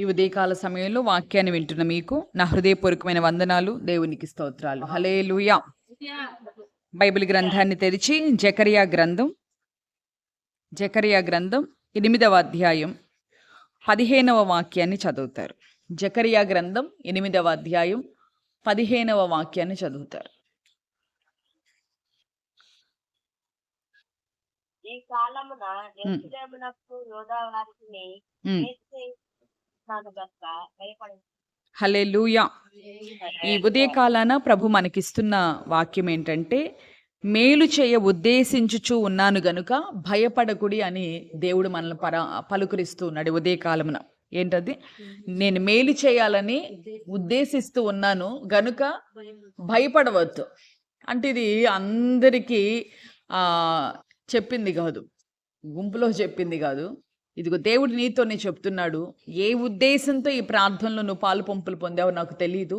ఈ ఉదయకాల సమయంలో వాక్యాన్ని వింటున్న మీకు నా హృదయపూర్వకమైన వందనాలు దేవునికి స్తోత్రాలు. హలేలుయా బైబిల్ గ్రంథాన్ని తెరిచి జకరియా గ్రంథం జకరియా గ్రంథం ఎనిమిదవ అధ్యాయం పదిహేనవ వాక్యాన్ని చదువుతారు. జకరియా గ్రంథం ఎనిమిదవ అధ్యాయం పదిహేనవ వాక్యాన్ని చదువుతారు. ఈ కాలమున భయపడి హల్లెలూయా. ఈ ఉదయకాలాన ప్రభు మనకిస్తున్న వాక్యం ఏంటంటే మేలు చేయ ఉద్దేశించుచూ ఉన్నాను గనుక భయపడకుడి అని దేవుడు మనల్ని పర పలుకరిస్తూ ఉన్నాడు ఉదయకాలమున. ఏంటది? నేను మేలు చేయాలని ఉద్దేశిస్తూ ఉన్నాను గనుక భయపడవద్దు. అంటే ఇది అందరికీ ఆ, చెప్పింది కాదు. గుంపులో చెప్పింది కాదు. ఇదిగో దేవుడు నీతోనే చెప్తున్నాడు ఏ ఉద్దేశంతో ఈ ప్రార్థనలో నువ్వు పాలు పంపులు పొందావో నాకు తెలియదు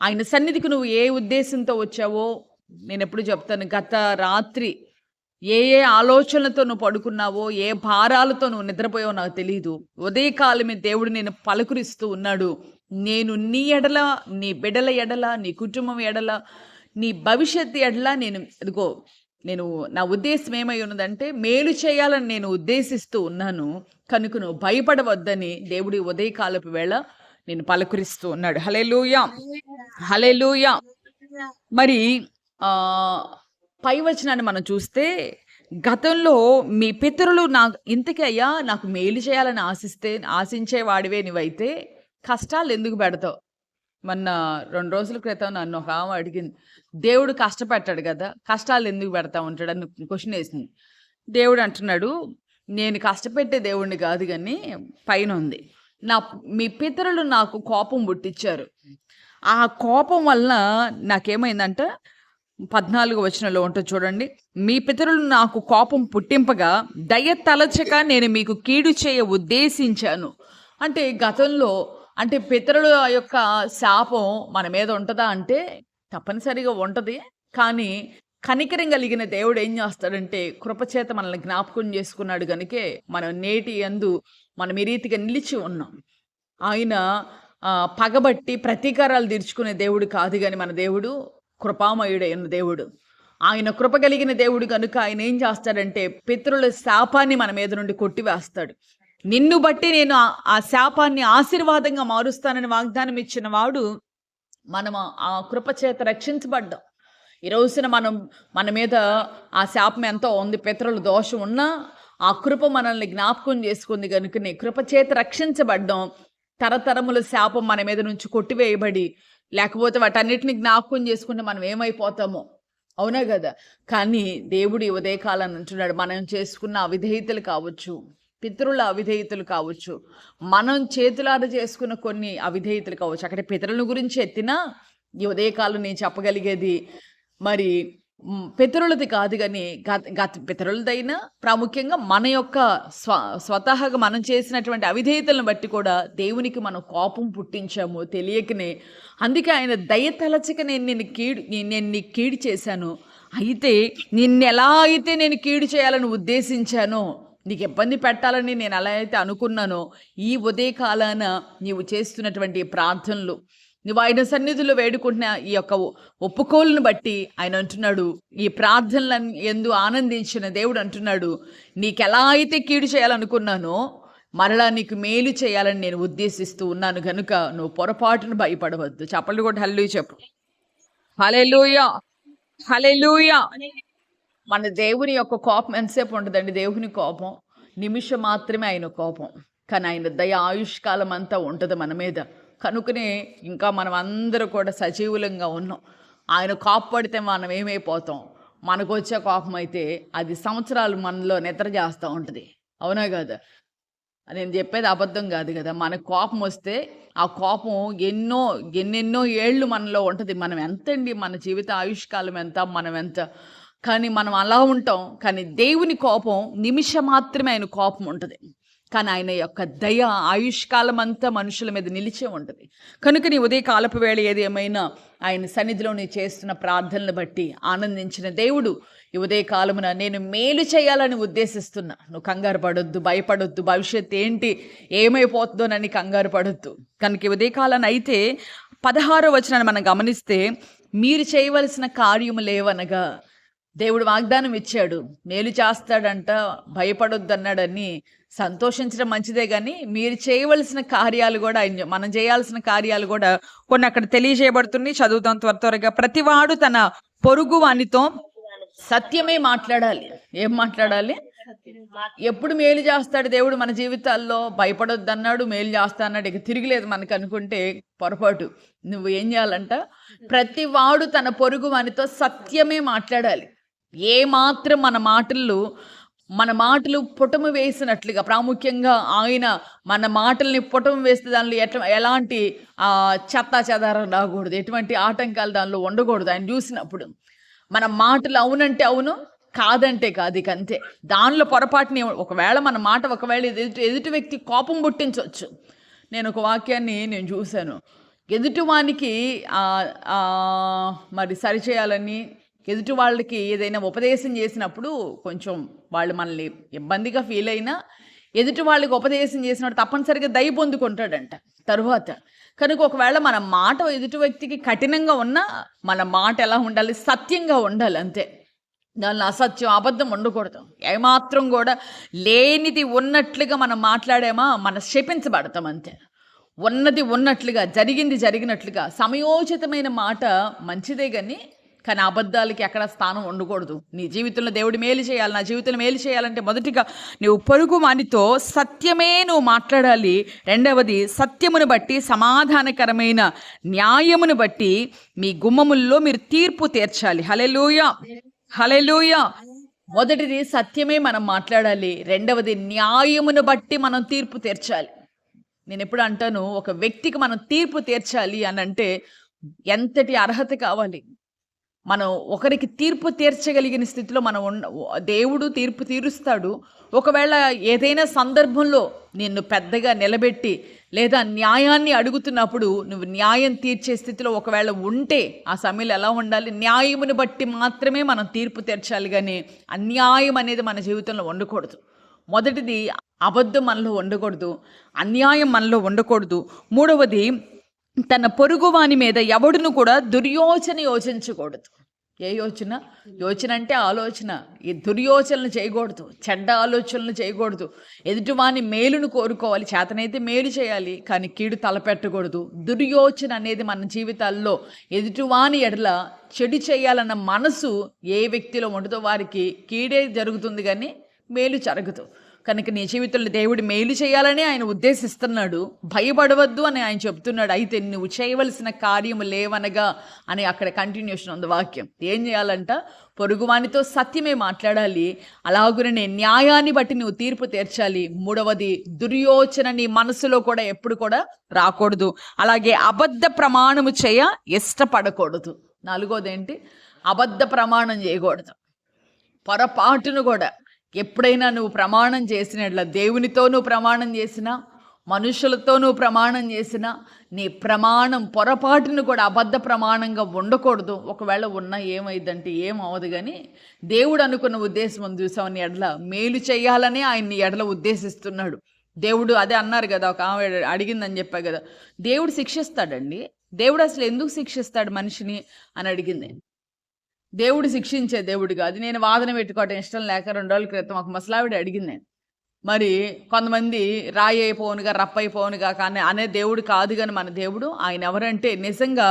ఆయన సన్నిధికి నువ్వు ఏ ఉద్దేశంతో వచ్చావో నేను ఎప్పుడు చెప్తాను. గత రాత్రి ఏ ఏ ఆలోచనలతో నువ్వు పడుకున్నావో ఏ భారాలతో నువ్వు నిద్రపోయావో నాకు తెలియదు ఉదయకాలమే దేవుడు నేను పలుకురిస్తూ ఉన్నాడు. నేను నీ ఎడల నీ బిడ్డల ఎడల నీ కుటుంబం ఎడల నీ భవిష్యత్తు ఎడల నేను ఇదిగో నేను నా ఉద్దేశం ఏమై ఉన్నదంటే మేలు చేయాలని నేను ఉద్దేశిస్తూ ఉన్నాను కనుక నువ్వు భయపడవద్దని దేవుడి ఉదయకాలపు వేళ నేను పలకరిస్తూ ఉన్నాడు. హలెలూయా హలెలూయా మరి ఆ, పై వచనాన్ని మనం చూస్తే గతంలో మీ పితరులు నాకు ఇంతకీ అయ్యా నాకు మేలు చేయాలని ఆశిస్తే ఆశించే వాడివే నువ్వైతే కష్టాలు ఎందుకు పెడతావు? మొన్న రెండు రోజుల క్రితం నన్ను ఒక ఆమె అడిగింది దేవుడు కష్టపెట్టాడు కదా కష్టాలు ఎందుకు పెడతా ఉంటాడు? అని క్వశ్చన్ వేసింది. దేవుడు అంటున్నాడు నేను కష్టపెట్టే దేవుడిని కాదు కానీ పైన ఉంది. నా మీ పితరులు నాకు కోపం పుట్టించారు ఆ కోపం వలన నాకేమైందంటే పద్నాలుగు వచనంలో ఉంటుంది చూడండి మీ పితరులు నాకు కోపం పుట్టింపగా దయ తలచక నేను మీకు కీడు చేయ ఉద్దేశించాను. అంటే గతంలో అంటే పితరుల యొక్క శాపం మన మీద ఉంటుందా అంటే తప్పనిసరిగా ఉంటుంది. కానీ కనికరం కలిగిన దేవుడు ఏం చేస్తాడంటే కృపచేత మనల్ని జ్ఞాపకం చేసుకున్నాడు కనుకే మనం నేటి అందు మనం ఈ రీతిగా నిలిచి ఉన్నాం. ఆయన పగబట్టి ప్రతీకారాలు తీర్చుకునే దేవుడు కాదు కానీ మన దేవుడు కృపామయుడైన దేవుడు. ఆయన కృప కలిగిన దేవుడు కనుక ఆయన ఏం చేస్తాడంటే పితరుల శాపాన్ని మన మీద నుండి కొట్టివేస్తాడు. నిన్ను బట్టి నేను ఆ- శాపాన్ని ఆశీర్వాదంగా మారుస్తానని వాగ్దానం ఇచ్చిన వాడు మనం ఆ కృప చేత రక్షించబడ్డాం. ఈ రోజున మనం మన మీద ఆ శాపం ఎంతో ఉంది పితరుల దోషం ఉన్నా ఆ కృప మనల్ని జ్ఞాపకం చేసుకుంది కనుకనే కృపచేత రక్షించబడ్డాం. తరతరముల శాపం మన మీద నుంచి కొట్టివేయబడి లేకపోతే వాటన్నిటిని జ్ఞాపకం చేసుకుంటే మనం ఏమైపోతామో? అవునా కదా? కానీ దేవుడు ఉదయకాలం అంటున్నాడు మనం చేసుకున్న అవిధేయతలు కావచ్చు. పితరుల అవిధేయతలు కావచ్చు. మనం చేతులారు చేసుకున్న కొన్ని అవిధేయతలు కావచ్చు. అక్కడ పితరుల గురించి ఎత్తినా ఈ ఉదయకాలం నేను చెప్పగలిగేది మరి పితరులది కాదు కానీ గత గత పితరులదైనా ప్రాముఖ్యంగా మన యొక్క స్వ స్వతహాగా మనం చేసినటువంటి అవిధేయతలను బట్టి కూడా దేవునికి మనం కోపం పుట్టించాము తెలియకనే. అందుకే ఆయన దయ తలచక నేను నిన్ను కీడు నేను నీ కీడు చేశాను. అయితే నిన్ను ఎలా అయితే నేను కీడు చేయాలని ఉద్దేశించానో నీకు ఇబ్బంది పెట్టాలని నేను ఎలా అయితే అనుకున్నానో ఈ ఉదయకాలాన నీవు చేస్తున్నటువంటి ప్రార్థనలు. నువ్వు ఆయన సన్నిధిలో వేడుకుంటున్న ఈ యొక్క ఒప్పుకోలను ఒప్పుకోలును బట్టి ఆయన అంటున్నాడు ఈ ప్రార్థనలు ఎందు ఆనందించిన దేవుడు అంటున్నాడు నీకు ఎలా అయితే కీడు చేయాలనుకున్నానో మరలా నీకు మేలు చేయాలని నేను ఉద్దేశిస్తూ ఉన్నాను కనుక నువ్వు పొరపాటును భయపడవద్దు. చెప్పలు కూడా హల్లు చెప్పు. హలే లూయ మన దేవుని యొక్క కోపం ఎంతసేపు ఉంటుందండి? దేవుని కోపం. నిమిషం మాత్రమే ఆయన కోపం. కానీ ఆయన దయ ఆయుష్కాలం అంతా ఉంటుంది మన మీద. కనుకనే ఇంకా మనం అందరూ కూడా సజీవులంగా ఉన్నాం. ఆయన కోపపడితే మనం ఏమైపోతాం? మనకు వచ్చే కోపం అయితే అది సంవత్సరాలు మనలో నిద్ర చేస్తూ ఉంటుంది. అవునా కదా? నేను చెప్పేది అబద్ధం కాదు కదా. మనకు కోపం వస్తే ఆ కోపం ఎన్నో ఎన్నెన్నో ఏళ్ళు మనలో ఉంటుంది. మనం ఎంతండి? మన జీవిత ఆయుష్కాలం ఎంత? మనం ఎంత కానీ మనం అలా ఉంటాం కానీ దేవుని కోపం నిమిషం మాత్రమే ఆయన కోపం ఉంటుంది. కానీ ఆయన యొక్క దయ ఆయుష్కాలం అంతా మనుషుల మీద నిలిచే ఉంటుంది. కనుక నీ ఉదయ కాలపు వేళ ఏది ఏమైనా ఆయన సన్నిధిలో నీ చేస్తున్న ప్రార్థనలు బట్టి ఆనందించిన దేవుడు ఈ ఉదయ కాలమున నేను మేలు చేయాలని ఉద్దేశిస్తున్నా. నువ్వు కంగారు పడొద్దు భయపడొద్దు భవిష్యత్ ఏంటి ఏమైపోతుందోనని కంగారు పడొద్దు. కనుక ఉదయ కాలాన్ని అయితే పదహారో వచనాన్ని మనం గమనిస్తే మీరు చేయవలసిన కార్యము లేవనగా దేవుడు వాగ్దానం ఇచ్చాడు. మేలు చేస్తాడంట భయపడొద్దు అన్నాడని సంతోషించడం మంచిదే కానీ మీరు చేయవలసిన కార్యాలు కూడా ఆయన మనం చేయాల్సిన కార్యాలు కూడా కొన్ని అక్కడ తెలియజేయబడుతుంది చదువుతాం త్వర త్వరగా. ప్రతివాడు తన పొరుగు వానితో సత్యమే మాట్లాడాలి. ఏం మాట్లాడాలి? ఎప్పుడు మేలు చేస్తాడు దేవుడు మన జీవితాల్లో? భయపడొద్దు అన్నాడు మేలు చేస్తా అన్నాడు ఇక తిరిగిలేదు మనకు అనుకుంటే పొరపాటు. నువ్వు ఏం చేయాలంట? ప్రతి వాడు తన పొరుగు వానితో సత్యమే మాట్లాడాలి. ఏ మాత్రం మన మాటల్లో మన మాటలు పుటము వేసినట్లుగా ప్రాముఖ్యంగా ఆయన మన మాటల్ని పుటము వేస్తే దానిలో ఎట్లా ఎలాంటి చెత్తా చెత్త చెదారం రాకూడదు ఎటువంటి ఆటంకాలు దానిలో ఉండకూడదు. ఆయన చూసినప్పుడు మన మాటలు అవునంటే అవును కాదంటే కాదు ఇక అంతే. దానిలో పొరపాటుని ఒకవేళ మన మాట ఒకవేళ ఎదుటి ఎదుటి వ్యక్తి కోపం పుట్టించవచ్చు. నేను ఒక వాక్యాన్ని నేను చూశాను. ఎదుటివానికి మరి సరిచేయాలని ఎదుటి వాళ్ళకి ఏదైనా ఉపదేశం చేసినప్పుడు కొంచెం వాళ్ళు మనల్ని ఇబ్బందిగా ఫీల్ అయినా ఎదుటి వాళ్ళకి ఉపదేశం చేసినప్పుడు తప్పనిసరిగా దయ పొందుకుంటాడంట తరువాత. కనుక ఒకవేళ మన మాట ఎదుటి వ్యక్తికి కఠినంగా ఉన్నా మన మాట ఎలా ఉండాలి? సత్యంగా ఉండాలి అంతే. దానిలో అసత్యం అబద్ధం ఉండకూడదు. ఏమాత్రం కూడా లేనిది ఉన్నట్లుగా మనం మాట్లాడామా మనం శపించబడతాం అంతే. ఉన్నది ఉన్నట్లుగా జరిగింది జరిగినట్లుగా సమయోచితమైన మాట మంచిదే కానీ కానీ అబద్ధాలకి ఎక్కడ స్థానం ఉండకూడదు. నీ జీవితంలో దేవుడు మేలు చేయాలి నా జీవితంలో మేలు చేయాలంటే మొదటిగా నువ్వు పొరుగు వానితో సత్యమే నువ్వు మాట్లాడాలి. రెండవది సత్యమును బట్టి సమాధానకరమైన న్యాయమును బట్టి మీ గుమ్మముల్లో మీరు తీర్పు తీర్చాలి. హలెలూయ హలెలూయ మొదటిది సత్యమే మనం మాట్లాడాలి. రెండవది న్యాయమును బట్టి మనం తీర్పు తీర్చాలి. నేను ఎప్పుడు అంటాను ఒక వ్యక్తికి మనం తీర్పు తీర్చాలి అని అంటే ఎంతటి అర్హత కావాలి? మనం ఒకరికి తీర్పు తీర్చగలిగిన స్థితిలో మనం ఉన్న దేవుడు తీర్పు తీరుస్తాడు. ఒకవేళ ఏదైనా సందర్భంలో నిన్ను పెద్దగా నిలబెట్టి లేదా న్యాయాన్ని అడుగుతున్నప్పుడు నువ్వు న్యాయం తీర్చే స్థితిలో ఒకవేళ ఉంటే ఆ సమయంలో ఎలా ఉండాలి? న్యాయమును బట్టి మాత్రమే మనం తీర్పు తీర్చాలి కానీ అన్యాయం అనేది మన జీవితంలో ఉండకూడదు. మొదటిది అబద్ధం మనలో ఉండకూడదు. అన్యాయం మనలో ఉండకూడదు. మూడవది తన పొరుగువాని మీద ఎవడును కూడా దుర్యోచన యోచించకూడదు. ఏ యోచన? యోచన అంటే ఆలోచన. ఈ దుర్యోచనలు చేయకూడదు. చెడ్డ ఆలోచనలు చేయకూడదు. ఎదుటివాని మేలును కోరుకోవాలి. చేతనైతే మేలు చేయాలి. కానీ కీడు తలపెట్టకూడదు. దుర్యోచన అనేది మన జీవితాల్లో ఎదుటివాని ఎడల చెడు చేయాలన్న మనసు ఏ వ్యక్తిలో ఉండదో వారికి కీడే జరుగుతుంది కానీ మేలు జరగదు. కనుక నీ జీవితంలో దేవుడు మేలు చేయాలని ఆయన ఉద్దేశిస్తున్నాడు. భయపడవద్దు అని ఆయన చెప్తున్నాడు. అయితే నువ్వు చేయవలసిన కార్యము లేవనగా అని అక్కడ కంటిన్యూషన్ ఉంది వాక్యం. ఏం చేయాలంట? పొరుగువానితో సత్యమే మాట్లాడాలి. అలాగునే న్యాయాన్ని బట్టి నువ్వు తీర్పు తీర్చాలి. మూడవది దుర్యోచన నీ మనసులో కూడా ఎప్పుడు కూడా రాకూడదు. అలాగే అబద్ధ ప్రమాణము చేయ ఇష్టపడకూడదు. నాలుగోది ఏంటి? అబద్ధ ప్రమాణం చేయకూడదు. పొరపాటును కూడా ఎప్పుడైనా నువ్వు ప్రమాణం చేసినట్ల దేవునితో నువ్వు ప్రమాణం చేసినా మనుషులతో నువ్వు ప్రమాణం చేసినా నీ ప్రమాణం పొరపాటును కూడా అబద్ధ ప్రమాణంగా ఉండకూడదు. ఒకవేళ ఉన్నా ఏమైందంటే ఏం అవ్వదు కానీ దేవుడు అనుకున్న ఉద్దేశం ఉంది ఎడల మేలు చేయాలని ఆయన నీ ఎడల ఉద్దేశిస్తున్నాడు. దేవుడు అదే అన్నారు కదా ఒక ఆమె అడిగిందని చెప్పా కదా. దేవుడు శిక్షిస్తాడండి. దేవుడు అసలు ఎందుకు శిక్షిస్తాడు మనిషిని? అని అడిగింది. దేవుడు శిక్షించే దేవుడు కాదు నేను వాదన పెట్టుకోవటం ఇష్టం లేక రెండు రోజుల క్రితం ఒక ముసలావిడ అడిగింది మరి కొంతమంది రాయి అయిపోనుగా రప్ప అయిపోనుగా కానీ అనే దేవుడు కాదు కానీ మన దేవుడు ఆయన ఎవరంటే నిజంగా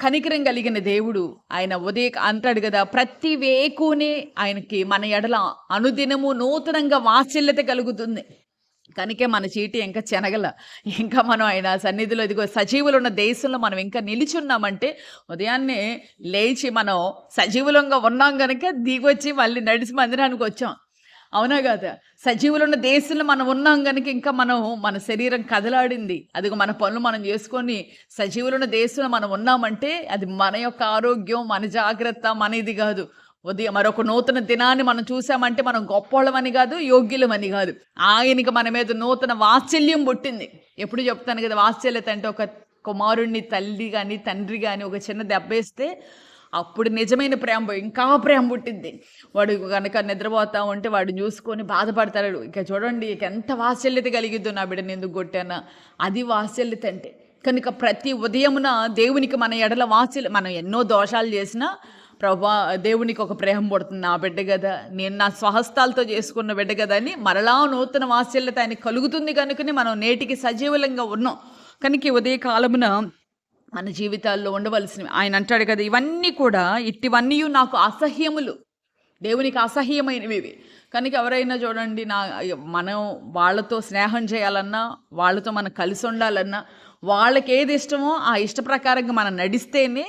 కనికరం కలిగిన దేవుడు. ఆయన ఉదయ అంటాడు కదా ప్రతి వేకునే ఆయనకి మన ఎడల అనుదినము నూతనంగా వాత్సల్యత కలుగుతుంది. కనుకే మన చీటి ఇంకా చెనగల. ఇంకా మనం ఆయన సన్నిధిలో ఇదిగో సజీవులు ఉన్న దేశంలో మనం ఇంకా నిలిచున్నామంటే ఉదయాన్నే లేచి మనం సజీవులంగా ఉన్నాం కనుక దిగొచ్చి మళ్ళీ నడిచి మందిరానికి వచ్చాం. అవునా కదా? సజీవులు ఉన్న దేశంలో మనం ఉన్నాం కనుక ఇంకా మనం మన శరీరం కదలాడింది. అదిగో మన పనులు మనం చేసుకొని సజీవులు ఉన్న దేశంలో మనం ఉన్నామంటే అది మన యొక్క ఆరోగ్యం మన జాగ్రత్త మన ఇది కాదు. ఉదయం మరొక నూతన దినాన్ని మనం చూసామంటే మనం గొప్పవాళ్ళమని కాదు యోగ్యులమని కాదు. ఆయనకి మన మీద నూతన వాత్సల్యం పుట్టింది. ఎప్పుడు చెప్తాను కదా వాత్సల్యత అంటే ఒక కుమారుణ్ణి తల్లి కానీ తండ్రి కానీ ఒక చిన్న దెబ్బేస్తే అప్పుడు నిజమైన ప్రేమ ఇంకా ప్రేమ పుట్టింది. వాడు కనుక నిద్రపోతా ఉంటే వాడు చూసుకొని బాధపడతాడు. ఇక చూడండి ఇక ఎంత వాత్సల్యత కలిగిద్దో నా బిడ్డని ఎందుకు కొట్టానా? అది వాత్సల్యత అంటే. కనుక ప్రతి ఉదయమున దేవునికి మన ఎడల వాత్సల్య మనం ఎన్నో దోషాలు చేసినా ప్రభా దేవునికి ఒక ప్రేమ పడుతుంది నా బిడ్డ కదా. నేను నా స్వహస్తాలతో చేసుకున్న బిడ్డ కదా అని మరలా నూతన వాత్సల్యత ఆయన కలుగుతుంది కనుకనే మనం నేటికి సజీవులంగా ఉన్నాం. కనుక ఉదయ కాలమున మన జీవితాల్లో ఉండవలసినవి ఆయన అంటాడు కదా ఇవన్నీ కూడా ఇట్టివన్నీ నాకు అసహ్యములు. దేవునికి అసహ్యమైనవి ఇవి. కనుక ఎవరైనా చూడండి నా మనం వాళ్ళతో స్నేహం చేయాలన్నా వాళ్ళతో మనం కలిసి ఉండాలన్నా వాళ్ళకి ఏది ఇష్టమో ఆ ఇష్ట ప్రకారంగా మనం నడిస్తేనే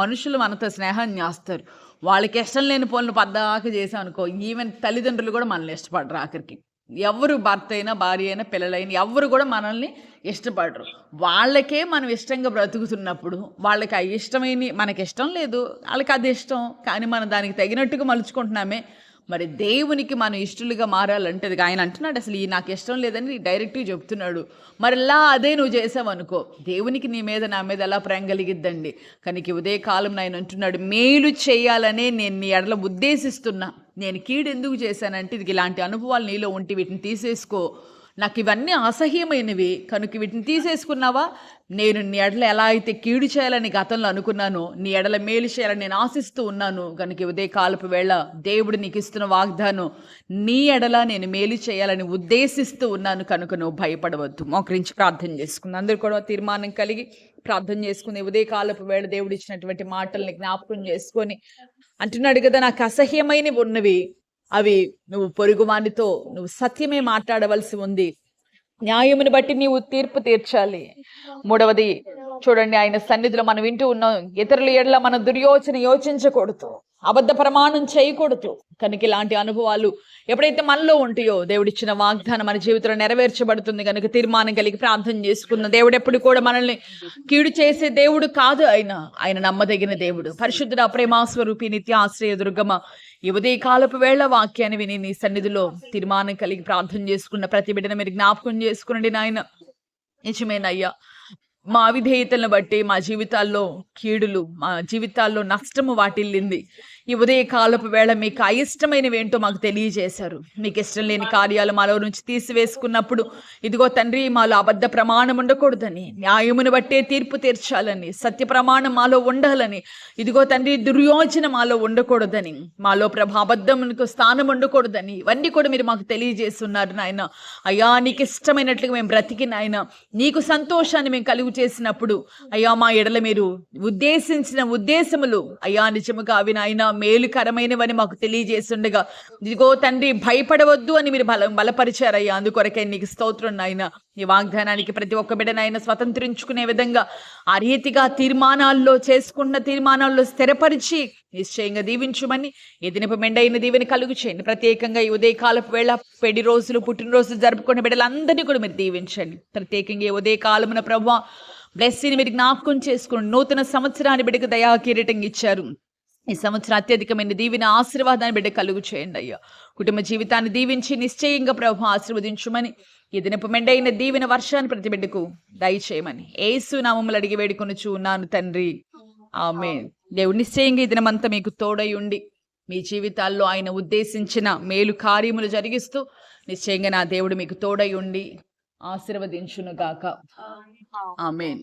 మనుషులు మనతో స్నేహం చేస్తారు. వాళ్ళకి ఇష్టం లేని పనులు పద్దాక చేసాం అనుకో ఈవెన్ తల్లిదండ్రులు కూడా మనల్ని ఇష్టపడరు ఆఖరికి. ఎవరు భర్త అయినా భార్య అయినా పిల్లలైనా ఎవరు కూడా మనల్ని ఇష్టపడరు. వాళ్ళకే మనం ఇష్టంగా బ్రతుకుతున్నప్పుడు వాళ్ళకి ఆ ఇష్టమైన మనకి ఇష్టం లేదు వాళ్ళకి అది ఇష్టం కానీ మనం దానికి తగినట్టుగా మలుచుకుంటున్నామే మరి దేవునికి మనం ఇష్టలుగా మారాలంటే ఆయన అంటున్నాడు అసలు ఈ నాకు ఇష్టం లేదని డైరెక్ట్గా చెప్తున్నాడు. మరలా అదే నువ్వు చేసావనుకో దేవునికి నీ మీద నా మీద ఎలా ప్రేమ కలిగిద్దండి? కనుక ఉదయ కాలం ఆయన అంటున్నాడు మేలు చేయాలనే నేను నీ ఎడల ఉద్దేశిస్తున్నా. నేను కీడు ఎందుకు చేశానంటే ఇది ఇలాంటి అనుభవాలు నీలో ఉంటే వీటిని తీసేసుకో. నాకు ఇవన్నీ అసహ్యమైనవి. కనుక వీటిని తీసేసుకున్నావా? నేను నీ ఎడల ఎలా అయితే కీడు చేయాలని గతంలో అనుకున్నానో నీ ఎడల మేలు చేయాలని నేను ఆశిస్తూ ఉన్నాను. కనుక ఉదయ కాలపు వేళ దేవుడు నీకు ఇస్తున్న వాగ్దానం నీ ఎడల నేను మేలు చేయాలని ఉద్దేశిస్తూ ఉన్నాను. కనుక నువ్వు భయపడవద్దు. మోకరించి ప్రార్థన చేసుకుంది. అందరూ కూడా తీర్మానం కలిగి ప్రార్థన చేసుకుని ఉదయ కాలపు వేళ దేవుడు ఇచ్చినటువంటి మాటల్ని జ్ఞాపకం చేసుకొని అంటున్నాడు కదా నాకు అసహ్యమైనవి ఉన్నవి. అవి నువ్వు పొరుగువానితో నువ్వు సత్యమే మాట్లాడవలసి ఉంది. న్యాయమును బట్టి నీవు తీర్పు తీర్చాలి. మూడవది చూడండి ఆయన సన్నిధిలో మనం వింటూ ఉన్నాం ఇతరుల ఎడల మన దుర్యోచన యోచించకూడదు అబద్ధ ప్రమాణం చేయకూడదు. కనుక ఇలాంటి అనుభవాలు ఎప్పుడైతే మనలో ఉంటాయో దేవుడిచ్చిన వాగ్దానం మన జీవితంలో నెరవేర్చబడుతుంది కనుక తీర్మానం కలిగి ప్రార్థన చేసుకున్న దేవుడు ఎప్పుడు కూడా మనల్ని కీడు చేసే దేవుడు కాదు ఆయన. ఆయన నమ్మదగిన దేవుడు. పరిశుద్ధుడ ప్రేమాస్వరూపి నిత్య ఆశ్రయ దుర్గమ ఈ ఉదయ కాలపు వేళ వాక్యాన్ని విని నీ సన్నిధిలో తీర్మానం కలిగి ప్రార్థన చేసుకున్న ప్రతి బిడ్డను మీరు జ్ఞాపకం చేసుకునండి నాయన. నిజమేనయ్యా. మా అవిధేయతలను బట్టి మా జీవితాల్లో కీడులు మా జీవితాల్లో నష్టము వాటిల్లింది. ఈ ఉదయ కాలపు వేళ మీకు అయిష్టమైనవి ఏంటో మాకు తెలియజేశారు. మీకు ఇష్టం లేని కార్యాలు మాలో నుంచి తీసివేసుకున్నప్పుడు ఇదిగో తండ్రి మాలో అబద్ధ ప్రమాణం ఉండకూడదని న్యాయమును బట్టే తీర్పు తీర్చాలని సత్య ప్రమాణం మాలో ఉండాలని ఇదిగో తండ్రి దుర్యోచన మాలో ఉండకూడదని మాలో ప్రభాబద్ధమునకు స్థానం ఉండకూడదని ఇవన్నీ కూడా మీరు మాకు తెలియజేస్తున్నారు నాయన. అయ్యా నీకు ఇష్టమైనట్లుగా మేము బ్రతికి నాయన నీకు సంతోషాన్ని మేము కలుగు చేసినప్పుడు అయ్యా మా ఎడల మీరు ఉద్దేశించిన ఉద్దేశములు అయ్యా నిజముగా అవి నాయన మేలుకరమైనవని మాకు తెలియజేస్తుండగా ఇదిగో తండ్రి భయపడవద్దు అని మీరు బల బలపరిచారయ్యా. అందుకొరకే నీకు స్తోత్రం నాయన. ఈ వాగ్దానానికి ప్రతి ఒక్క బిడనైనా స్వతంత్రించుకునే విధంగా ఆ రీతిగా తీర్మానాల్లో చేసుకున్న తీర్మానాల్లో స్థిరపరిచి నిశ్చయంగా దీవించుమని ఈ దినపు మెండైన దీవెని కలుగు చేయండి. ప్రత్యేకంగా ఈ ఉదయకాలపు వేళ పెళ్ళి రోజులు పుట్టినరోజులు జరుపుకునే బిడ్డలందరినీ కూడా మీరు దీవించండి. ప్రత్యేకంగా ఈ ఉదయకాలమున ప్రభు బ్లెస్సీని మీరు జ్ఞాపకం చేసుకుని నూతన సంవత్సరాన్ని బిడ్డకు దయా కిరీటం ఇచ్చారు. ఈ సంవత్సరం అత్యధికమైన దీవిన ఆశీర్వాదాన్ని బిడ్డ కలుగు చేయండి అయ్యా. కుటుంబ జీవితాన్ని దీవించి నిశ్చయంగా ప్రభు ఆశీర్వదించుమని ఈ దినపు మెండైన దీవెన వర్షాన్ని ప్రతి బిడ్డకు దయచేయమని ఏసు నామములు అడిగి వేడుకొని ఉన్నాను తండ్రి. ఆమె దేవుడు నిశ్చయంగా ఈ దినమంతా మీకు తోడై ఉండి మీ జీవితాల్లో ఆయన ఉద్దేశించిన మేలు కార్యములు జరిగిస్తూ నిశ్చయంగా నా దేవుడు మీకు తోడై ఉండి ఆశీర్వదించును గాక ఆమెన్.